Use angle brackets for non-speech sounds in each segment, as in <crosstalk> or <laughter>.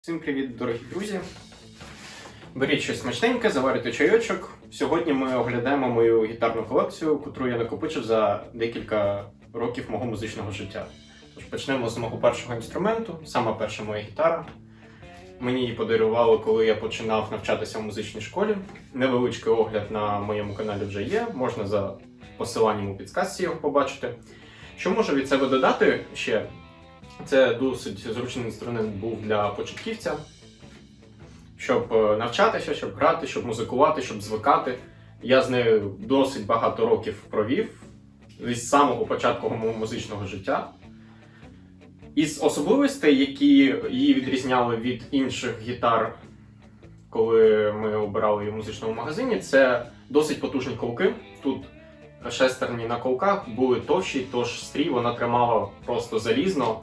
Всім привіт, дорогі друзі! Беріть щось смачненьке, заварите чайочок. Сьогодні ми оглядаємо мою гітарну колекцію, яку я накопичив за декілька років мого музичного життя. Тож почнемо з мого першого інструменту, сама перша моя гітара. Мені її подарували, коли я починав навчатися в музичній школі. Невеличкий огляд на моєму каналі вже є, можна за посиланням у підсказці його побачити. Що можу від себе додати ще? Це досить зручний інструмент був для початківця, щоб е, навчатися, щоб грати, щоб музикувати, щоб звикати. Я з нею досить багато років провів з самого початку мого музичного життя. Із особливостей, які її відрізняли від інших гітар, коли ми обирали її в музичному магазині, це досить потужні колки. Тут шестерні на колках були товщі, тож стрій вона тримала просто залізно.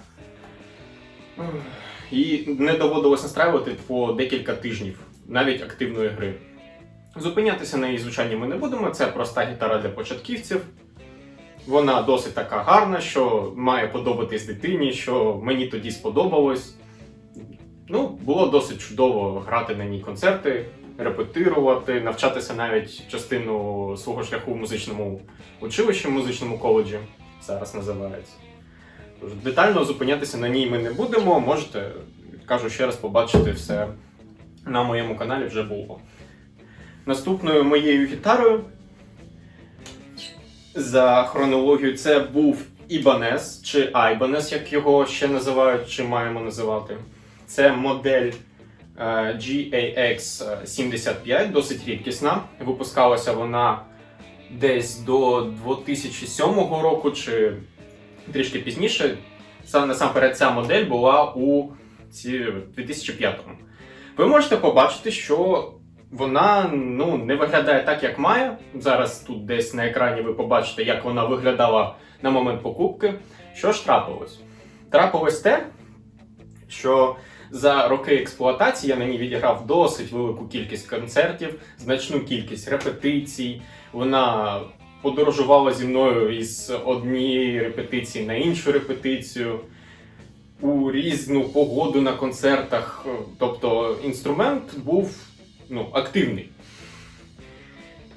І не доводилось настраювати по декілька тижнів, навіть активної гри. Зупинятися на її звучанні ми не будемо, це проста гітара для початківців. Вона досить така гарна, що має подобатись дитині, що мені тоді сподобалось. Ну, було досить чудово грати на ній концерти, репетирувати, навчатися навіть частину свого шляху в музичному училищі, в музичному коледжі зараз називається. Детально зупинятися на ній ми не будемо. Можете, кажу ще раз, побачити все на моєму каналі вже було. Наступною моєю гітарою за хронологією це був Ibanez, чи Ibanez, як його ще називають, чи маємо називати. Це модель е, GAX75, досить рідкісна. Випускалася вона десь до 2007 року, чи трішки пізніше. Саме насамперед ця модель була у 2005-му. Ви можете побачити, що вона ну, не виглядає так, як має. Зараз тут десь на екрані ви побачите, як вона виглядала на момент покупки. Що ж трапилось? Трапилось те, що за роки експлуатації я на ній відіграв досить велику кількість концертів, значну кількість репетицій. Вона подорожувала зі мною із однієї репетиції на іншу репетицію у різну погоду на концертах. Тобто інструмент був ну, активний.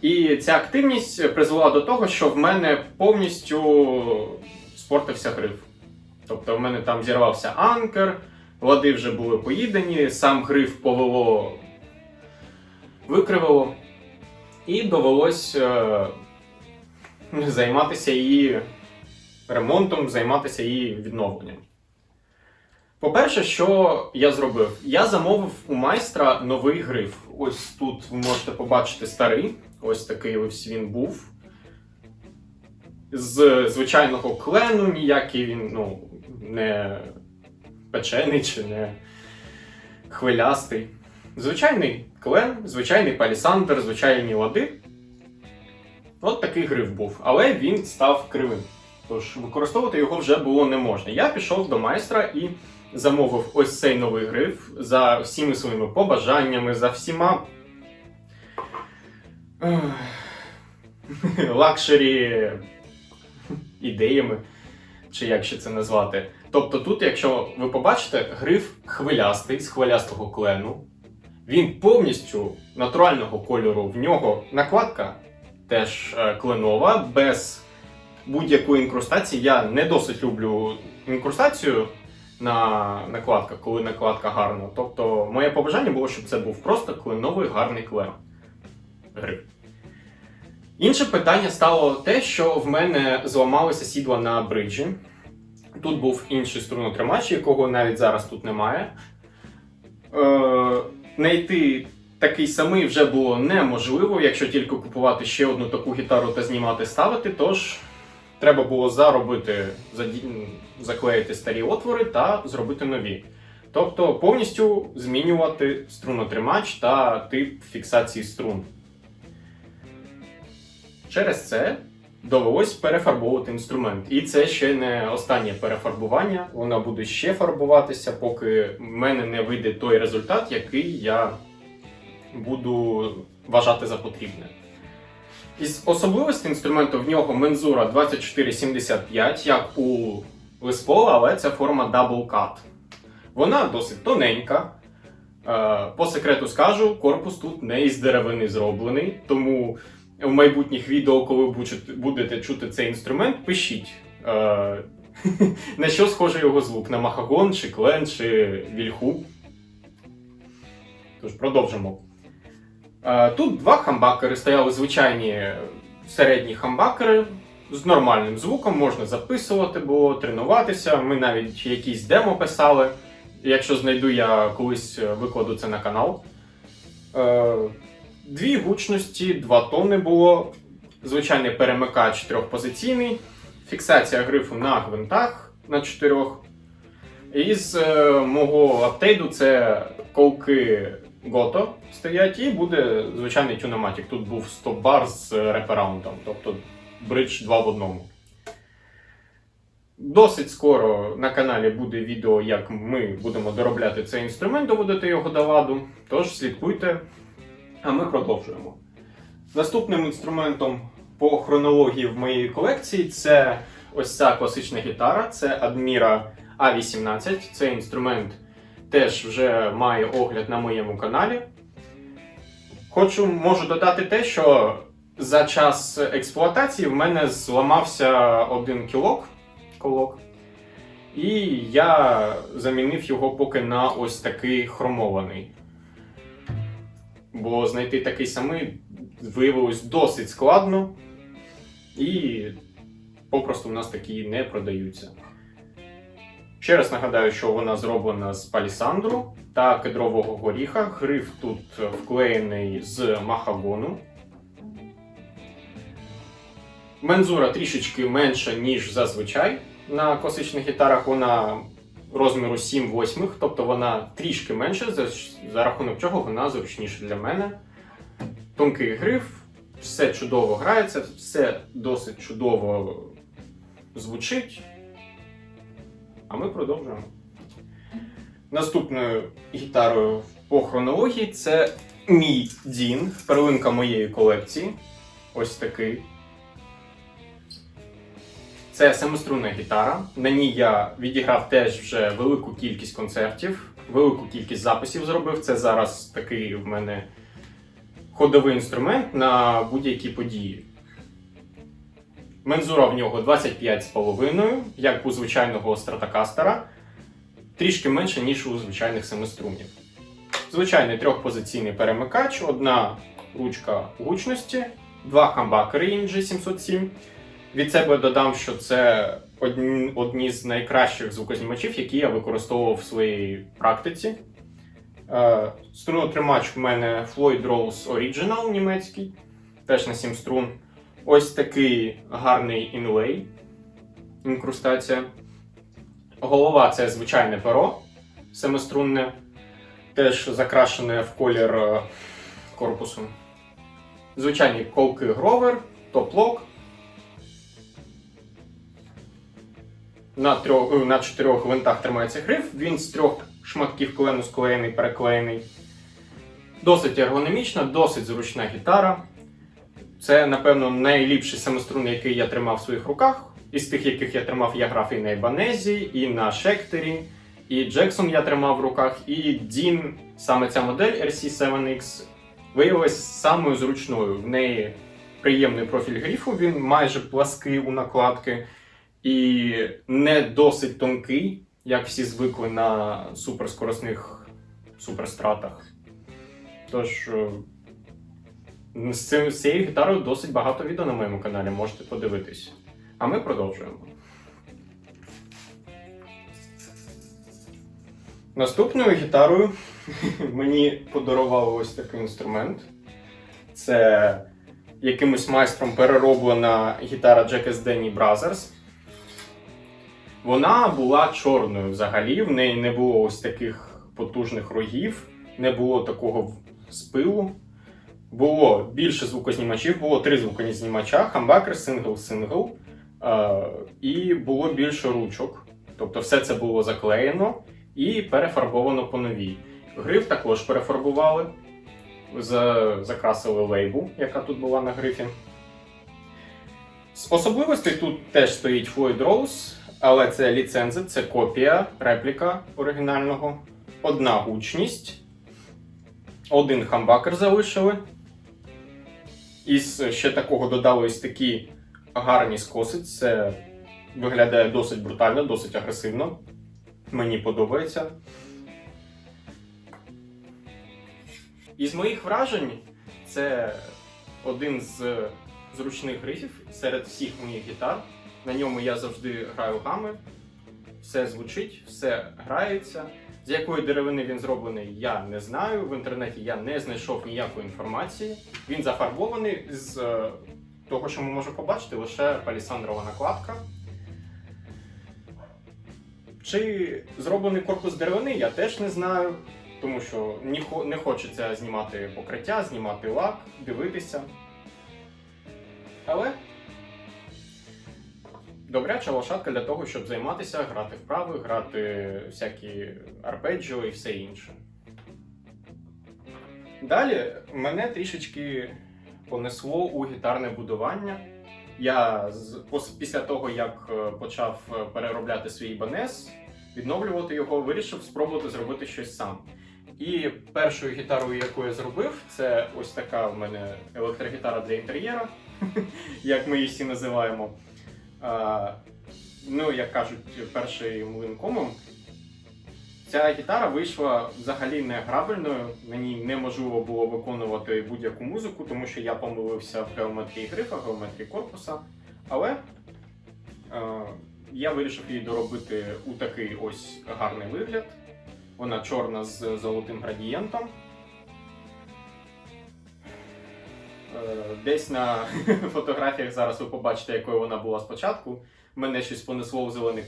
І ця активність призвела до того, що в мене повністю спортився гриф. Тобто в мене там зірвався анкер, лади вже були поїдені, сам гриф повело, викривило, і довелось е, <laughs> займатися її ремонтом, займатися її відновленням. По-перше, що я зробив? Я замовив у майстра новий гриф. Ось тут ви можете побачити старий. Ось такий ось він був. З звичайного клену, ніякий він ну, не печений чи не хвилястий. Звичайний клен, звичайний палісандр, звичайні лади. От такий гриф був, але він став кривим. Тож використовувати його вже було не можна. Я пішов до майстра і замовив ось цей новий гриф за всіми своїми побажаннями, за всіма лакшері ідеями, чи як ще це назвати. Тобто тут, якщо ви побачите, гриф хвилястий з хвилястого клену. Він повністю натурального кольору. В нього накладка теж е, кленова, без будь-якої інкрустації. Я не досить люблю інкрустацію на накладках, коли накладка гарна. Тобто, моє побажання було, щоб це був просто кленовий гарний клен. Гриф. Інше питання стало те, що в мене зламалися сідла на бриджі. Тут був інший струнотримач, якого навіть зараз тут немає. Е, Найти такий самий вже було неможливо, якщо тільки купувати ще одну таку гітару та знімати ставити. Тож треба було заробити, заклеїти старі отвори та зробити нові. Тобто повністю змінювати струнотримач та тип фіксації струн. Через це довелось перефарбовувати інструмент. І це ще не останнє перефарбування. Воно буде ще фарбуватися, поки в мене не вийде той результат, який я буду вважати за потрібне. Із особливостей інструменту в нього мензура 2475, як у Paul, але це форма Double Cut. Вона досить тоненька, Е, По секрету скажу, корпус тут не із деревини зроблений, тому в майбутніх відео, коли будете- чути цей інструмент, пишіть. е, <laughs> На що схожий його звук? На махагон, чи клен, чи вільху. Тож продовжимо. Е, Тут два хамбакери стояли звичайні середні хамбакери з нормальним звуком, можна записувати було, тренуватися. Ми навіть якісь демо писали. Якщо знайду, я колись е, викладу це на канал. Е, Дві гучності, два тони було. Звичайний перемикач трьохпозиційний, фіксація грифу на гвинтах на чотирьох. Із е, мого аптейду це колки Goto стоять, і буде звичайний тюноматік. Тут був стоп-бар з репераундом, тобто бридж 2 в одному. Досить скоро на каналі буде відео, як ми будемо доробляти цей інструмент, доводити його до ладу. Тож слідкуйте, а ми продовжуємо. Наступним інструментом по хронології в моїй колекції це ось ця класична гітара, це Admira A18. Цей інструмент теж вже має огляд на моєму каналі. Хочу можу додати те, що за час експлуатації в мене зламався один кілок, колок, і я замінив його поки на ось такий хромований. Бо знайти такий самий виявилось досить складно, і попросту в нас такі не продаються. Ще раз нагадаю, що вона зроблена з палісандру та кедрового горіха. Гриф тут вклеєний з махагону. Мензура трішечки менша, ніж зазвичай. На класичних гітарах вона розміру 7 восьмих, тобто вона трішки менша, за, за рахунок чого вона зручніша для мене. Тонкий гриф, все чудово грається, все досить чудово звучить. А ми продовжуємо. Наступною гітарою по хронології це мій Дін, перлинка моєї колекції. Ось такий. Це семиструнна гітара. На ній я відіграв теж вже велику кількість концертів, велику кількість записів зробив. Це зараз такий в мене ходовий інструмент на будь-які події. Мензура в нього 25,5, як у звичайного стратокастера, трішки менше, ніж у звичайних семиструнів. Звичайний трьохпозиційний перемикач, одна ручка гучності, два хамбакери EMG 707. Від себе додам, що це одні, одні з найкращих звукознімачів, які я використовував в своїй практиці. Е, Струнотримач в мене Floyd Rose Original німецький, теж на 7 струн. Ось такий гарний інлей, інкрустація. Голова це звичайне перо семиструнне, теж закрашене в колір е, корпусу. Звичайні колки Гровер, топ-лок. На, трьох, е, на чотирьох гвинтах тримається гриф, він з трьох шматків клену склеєний, переклеєний. Досить ергономічна, досить зручна гітара. Це, напевно, найліпший самострун, який я тримав в своїх руках. Із тих, яких я тримав, я грав і на Ебанезі, і на Шектері, і Джексон я тримав в руках, і Дін, саме ця модель RC7X, виявилась самою зручною. В неї приємний профіль грифу, він майже плаский у накладки і не досить тонкий, як всі звикли на суперскоросних суперстратах. Тож. З, цією гітарою досить багато відео на моєму каналі, можете подивитись. А ми продовжуємо. Наступною гітарою <laughs> мені подарували ось такий інструмент. Це якимось майстром перероблена гітара Jack. Denny Brothers. Вона була чорною взагалі, в неї не було ось таких потужних рогів, не було такого спилу. Було більше звукознімачів, було три звукознімача, хамбакер, сингл, сингл. Е, і було більше ручок. Тобто все це було заклеєно і перефарбовано по новій. Гриф також перефарбували, закрасили лейбу, яка тут була на грифі. З особливостей тут теж стоїть Floyd Rose, але це ліцензит, це копія, репліка оригінального. Одна гучність. Один хамбакер залишили. Із ще такого додали ось такі гарні скоси. Це виглядає досить брутально, досить агресивно. Мені подобається. Із моїх вражень, це один з зручних рифів серед всіх моїх гітар. На ньому я завжди граю гами. Все звучить, все грається. З якої деревини він зроблений, я не знаю. В інтернеті я не знайшов ніякої інформації. Він зафарбований з е, того, що ми можемо побачити, лише палісандрова накладка. Чи зроблений корпус деревини, я теж не знаю, тому що не хочеться знімати покриття, знімати лак, дивитися. Але добряча лошадка для того, щоб займатися, грати вправи, грати всякі арпеджіо і все інше. Далі мене трішечки понесло у гітарне будування. Я після того, як е, почав е, переробляти свій Ібанес, відновлювати його, вирішив спробувати зробити щось сам. І першою гітарою, яку я зробив, це ось така в мене електрогітара для інтер'єра, <laughs> як ми її всі називаємо. Ну, як кажуть, перший млин комом. Ця гітара вийшла взагалі не грабельною. Мені неможливо було виконувати будь-яку музику, тому що я помилився в геометрії грифа, геометрії корпуса. Але е, я вирішив її доробити у такий ось гарний вигляд. Вона чорна з золотим градієнтом. Десь на <laughs> фотографіях зараз ви побачите, якою вона була спочатку. Мене щось понесло в зелений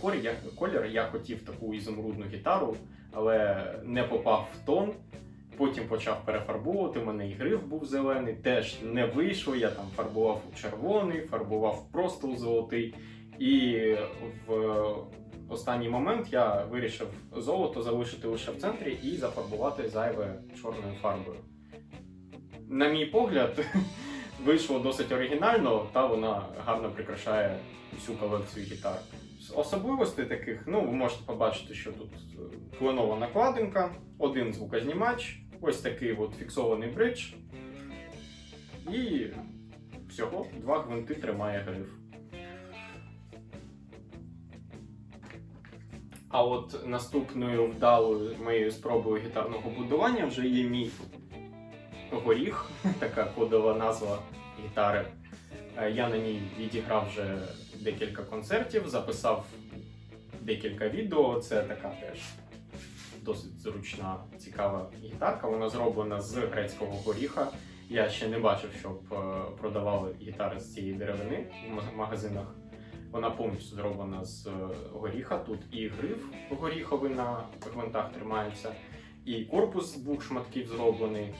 колір. Я, хотів таку ізумрудну гітару, але не попав в тон. Потім почав перефарбовувати. У мене і гриф був зелений, теж не вийшло. Я там фарбував у червоний, фарбував просто у золотий. І в останній момент я вирішив золото залишити лише в центрі і зафарбувати зайве чорною фарбою. На мій погляд, <laughs> вийшло досить оригінально, та вона гарно прикрашає всю колекцію гітар. З особливостей таких, ну, ви можете побачити, що тут е, кленова накладинка, один звукознімач, ось такий от фіксований бридж. І всього два гвинти тримає гриф. А от наступною вдалою моєю спробою гітарного будування вже є мій горіх, така кодова назва гітари. Е, Я на ній відіграв вже декілька концертів, записав декілька відео. Це така теж досить зручна, цікава гітарка. Вона зроблена з грецького горіха. Я ще не бачив, щоб е, продавали гітари з цієї деревини в магазинах. Вона повністю зроблена з е, горіха. Тут і гриф горіховий на гвинтах тримається, і корпус з двох шматків зроблений.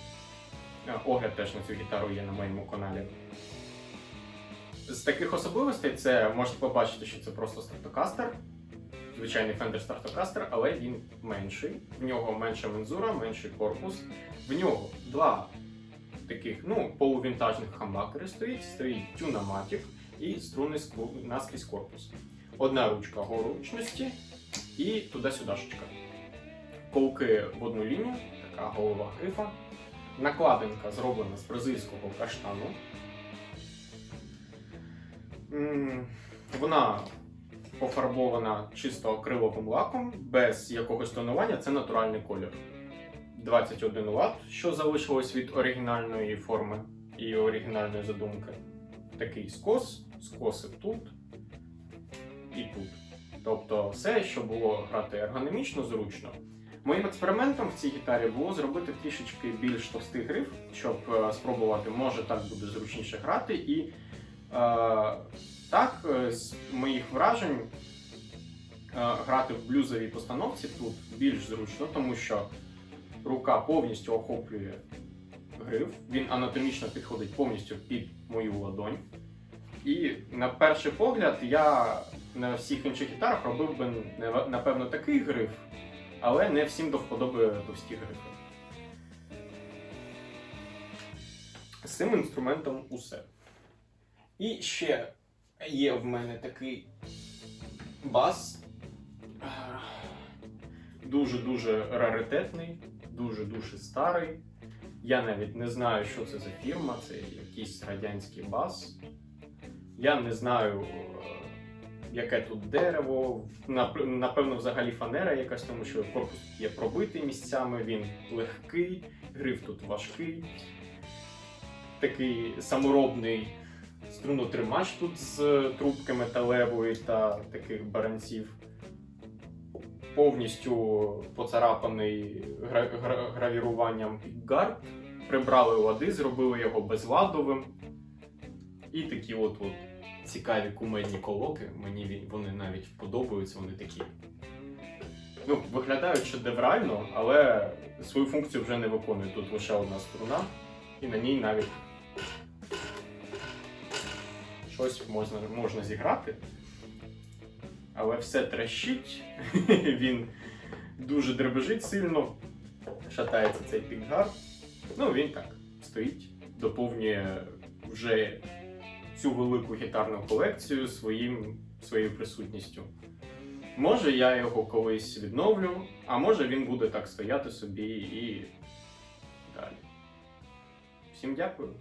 Огляд теж на цю гітару є на моєму каналі. З таких особливостей це можете побачити, що це просто стартокастер, звичайний Fender Stratocaster, але він менший. В нього менша мензура, менший корпус. В нього два таких ну, полувінтажних хамбакери стоїть, стоїть тюнаматік і струни ску- наскрізь корпус. Одна ручка горучності і туди-сюдашечка. Колки в одну лінію, така голова грифа. Накладинка зроблена з бразильського каштану. Вона пофарбована чисто акриловим лаком, без якогось тонування, це натуральний колір. 21 Вт, що залишилось від оригінальної форми і оригінальної задумки. Такий скос, скоси тут і тут. Тобто все, що було грати ергономічно, зручно. Моїм експериментом в цій гітарі було зробити трішечки більш товстий гриф, щоб е, спробувати, може так буде зручніше грати. І е, так, е, з моїх вражень, е, грати в блюзовій постановці тут більш зручно, тому що рука повністю охоплює гриф, він анатомічно підходить повністю під мою ладонь. І на перший погляд я на всіх інших гітарах робив би напевно такий гриф, але не всім до вподоби товсті грифи. З цим інструментом усе. І ще є в мене такий бас. Дуже-дуже раритетний, дуже-дуже старий. Я навіть не знаю, що це за фірма, це якийсь радянський бас. Я не знаю, яке тут дерево. Напевно, взагалі фанера якась, тому що корпус є пробитий місцями, він легкий, гриф тут важкий. Такий саморобний струнотримач тут з трубки металевої та таких баранців. Повністю поцарапаний гра- гра- гравіруванням пікгард. Прибрали лади, зробили його безладовим. І такі от, от цікаві кумедні колоки. Мені вони навіть подобаються, вони такі. Ну, виглядають шедеврально, але свою функцію вже не виконує. Тут лише одна струна, і на ній навіть щось можна, можна зіграти. Але все трещить, <laughs> він дуже дребежить сильно, шатається цей пікгард. Ну, він так стоїть, доповнює вже цю велику гітарну колекцію своїм, своєю присутністю. Може, я його колись відновлю, а може він буде так стояти собі і далі. Всім дякую.